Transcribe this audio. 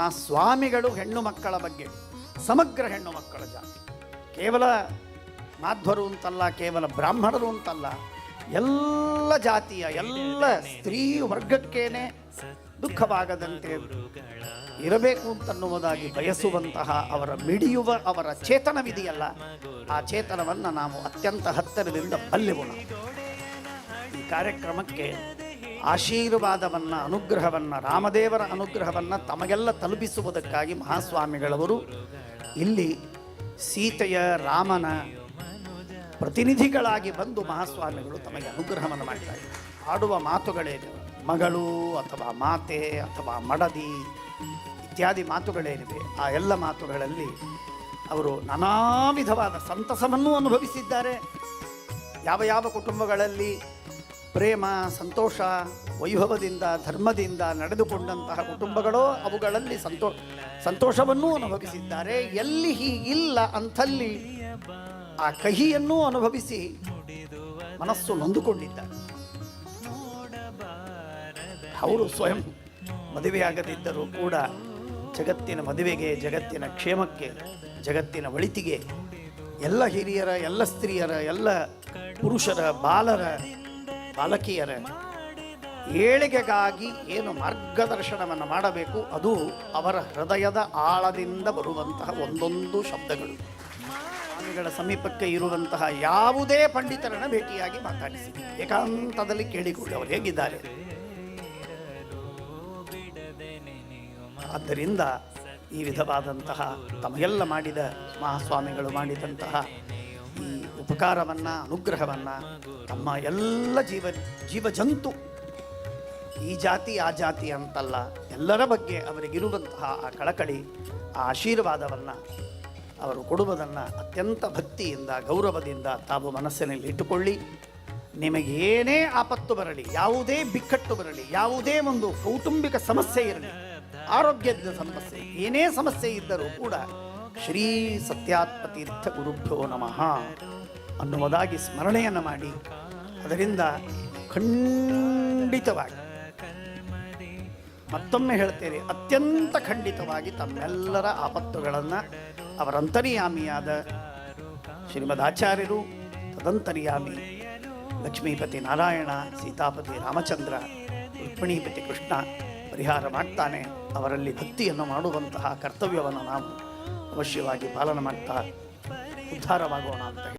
ಮಹಾಸ್ವಾಮಿಗಳು ಹೆಣ್ಣು ಮಕ್ಕಳ ಬಗ್ಗೆ, ಸಮಗ್ರ ಹೆಣ್ಣು ಮಕ್ಕಳ ಜಾತಿ. ಕೇವಲ ಮಾಧ್ವರು ಅಂತಲ್ಲ, ಕೇವಲ ಬ್ರಾಹ್ಮಣರು ಅಂತಲ್ಲ, ಎಲ್ಲ ಜಾತಿಯ, ಎಲ್ಲ ಸ್ತ್ರೀ ವರ್ಗಕ್ಕೇನೆ ದುಃಖವಾಗದಂತೆ ಇರಬೇಕು ಅಂತನ್ನುವುದಾಗಿ ಬಯಸುವಂತಹ ಅವರ ಮಿಡಿಯುವ, ಅವರ ಚೇತನವಿದೆಯಲ್ಲ, ಆ ಚೇತನವನ್ನು ನಾವು ಅತ್ಯಂತ ಹತ್ತಿರದಿಂದ ಬಲ್ಲೆವು ಈ ಕಾರ್ಯಕ್ರಮಕ್ಕೆ ಆಶೀರ್ವಾದವನ್ನು, ಅನುಗ್ರಹವನ್ನು, ರಾಮದೇವರ ಅನುಗ್ರಹವನ್ನು ತಮಗೆಲ್ಲ ತಲುಪಿಸುವುದಕ್ಕಾಗಿ ಮಹಾಸ್ವಾಮಿಗಳವರು ಇಲ್ಲಿ ಸೀತೆಯ ರಾಮನ ಪ್ರತಿನಿಧಿಗಳಾಗಿ ಬಂದು ಮಹಾಸ್ವಾಮಿಗಳು ತಮಗೆ ಅನುಗ್ರಹವನ್ನು ಮಾಡ್ತಾರೆ ಆಡುವ ಮಾತುಗಳೇ ಮಗಳು ಅಥವಾ ಮಾತೆ ಅಥವಾ ಮಡದಿ ಇತ್ಯಾದಿ ಮಾತುಗಳೇನಿವೆ, ಆ ಎಲ್ಲ ಮಾತುಗಳಲ್ಲಿ ಅವರು ನಾನಾ ವಿಧವಾದ ಸಂತಸವನ್ನೂ ಅನುಭವಿಸಿದ್ದಾರೆ. ಯಾವ ಯಾವ ಕುಟುಂಬಗಳಲ್ಲಿ ಪ್ರೇಮ, ಸಂತೋಷ, ವೈಭವದಿಂದ, ಧರ್ಮದಿಂದ ನಡೆದುಕೊಂಡಂತಹ ಕುಟುಂಬಗಳು ಅವುಗಳಲ್ಲಿ ಸಂತೋ, ಸಂತೋಷವನ್ನೂ ಅನುಭವಿಸಿದ್ದಾರೆ. ಎಲ್ಲಿ ಹೀಗಿಲ್ಲ ಅಂಥಲ್ಲಿ ಆ ಕಹಿಯನ್ನೂ ಅನುಭವಿಸಿ ಮನಸ್ಸು ನೊಂದುಕೊಂಡಿದ್ದಾರೆ. ಅವರು ಸ್ವಯಂ ಮದುವೆಯಾಗದಿದ್ದರೂ ಕೂಡ ಜಗತ್ತಿನ ಮದುವೆಗೆ, ಜಗತ್ತಿನ ಕ್ಷೇಮಕ್ಕೆ, ಜಗತ್ತಿನ ಒಳಿತಿಗೆ ಎಲ್ಲ ಹಿರಿಯರ, ಎಲ್ಲ ಸ್ತ್ರೀಯರ, ಎಲ್ಲ ಪುರುಷರ, ಬಾಲರ ಬಾಲಕಿಯರ, ಏಳಿಗೆಗಾಗಿ ಏನು ಮಾರ್ಗದರ್ಶನವನ್ನು ಮಾಡಬೇಕು, ಅದು ಅವರ ಹೃದಯದ ಆಳದಿಂದ ಬರುವಂತಹ ಒಂದೊಂದು ಶಬ್ದಗಳು. ಸ್ವಾಮಿಗಳ ಸಮೀಪಕ್ಕೆ ಇರುವಂತಹ ಯಾವುದೇ ಪಂಡಿತರನ್ನು ಭೇಟಿಯಾಗಿ ಮಾತಾಡಿಸಿ. ಏಕಾಂತದಲ್ಲಿ ಕೇಳಿಕೊಳ್ಳಿ, ಅವರು ಹೇಗಿದ್ದಾರೆ? ಆದ್ದರಿಂದ ಈ ವಿಧವಾದಂತಹ ತಮಗೆಲ್ಲ ಮಾಡಿದ ಮಹಾಸ್ವಾಮಿಗಳು ಮಾಡಿದಂತಹ ಉಪಕಾರವನ್ನು, ಅನುಗ್ರಹವನ್ನು ತಮ್ಮ ಎಲ್ಲ ಜೀವ, ಜೀವಜಂತು, ಈ ಜಾತಿ, ಆ ಜಾತಿ ಅಂತಲ್ಲ, ಎಲ್ಲರ ಬಗ್ಗೆ ಅವರಿಗಿರುವಂತಹ ಆ ಕಳಕಳಿ, ಆ ಆಶೀರ್ವಾದವನ್ನು ಅವರು ಕೊಡುವುದನ್ನು ಅತ್ಯಂತ ಭಕ್ತಿಯಿಂದ, ಗೌರವದಿಂದ ತಾವು ಮನಸ್ಸಿನಲ್ಲಿ ಇಟ್ಟುಕೊಳ್ಳಿ. ನಿಮಗೇನೇ ಆಪತ್ತು ಬರಲಿ, ಯಾವುದೇ ಬಿಕ್ಕಟ್ಟು ಬರಲಿ, ಯಾವುದೇ ಒಂದು ಕೌಟುಂಬಿಕ ಸಮಸ್ಯೆ ಇರಲಿ, ಆರೋಗ್ಯದ ಸಮಸ್ಯೆ, ಏನೇ ಸಮಸ್ಯೆ ಇದ್ದರೂ ಕೂಡ ಶ್ರೀ ಸತ್ಯಾತ್ಮತೀರ್ಥ ಗುರುಭ್ಯೋ ನಮಃ. ಅನ್ನುವುದಾಗಿ ಸ್ಮರಣೆಯನ್ನು ಮಾಡಿ ಅದರಿಂದ ಖಂಡಿತವಾಗಿ ಮತ್ತೊಮ್ಮೆ ಹೇಳ್ತೇನೆ, ಅತ್ಯಂತ ಖಂಡಿತವಾಗಿ ತಮ್ಮೆಲ್ಲರ ಆಪತ್ತುಗಳನ್ನು ಅವರ ಶ್ರೀಮದ್ ಆಚಾರ್ಯರು ತದಂತರ್ಯಾಮಿ ಲಕ್ಷ್ಮೀಪತಿ ನಾರಾಯಣ, ಸೀತಾಪತಿ ರಾಮಚಂದ್ರ, ರುಕ್ಮಿಣೀಪತಿ ಕೃಷ್ಣ ಪರಿಹಾರ ಮಾಡ್ತಾನೆ. ಅವರಲ್ಲಿ ಭಕ್ತಿಯನ್ನು ಮಾಡುವಂತಹ ಕರ್ತವ್ಯವನ್ನು ನಾವು ಅವಶ್ಯವಾಗಿ ಪಾಲನೆ ಮಾಡ್ತಾ ಉದ್ಧಾರವಾಗೋಣ ಅಂತ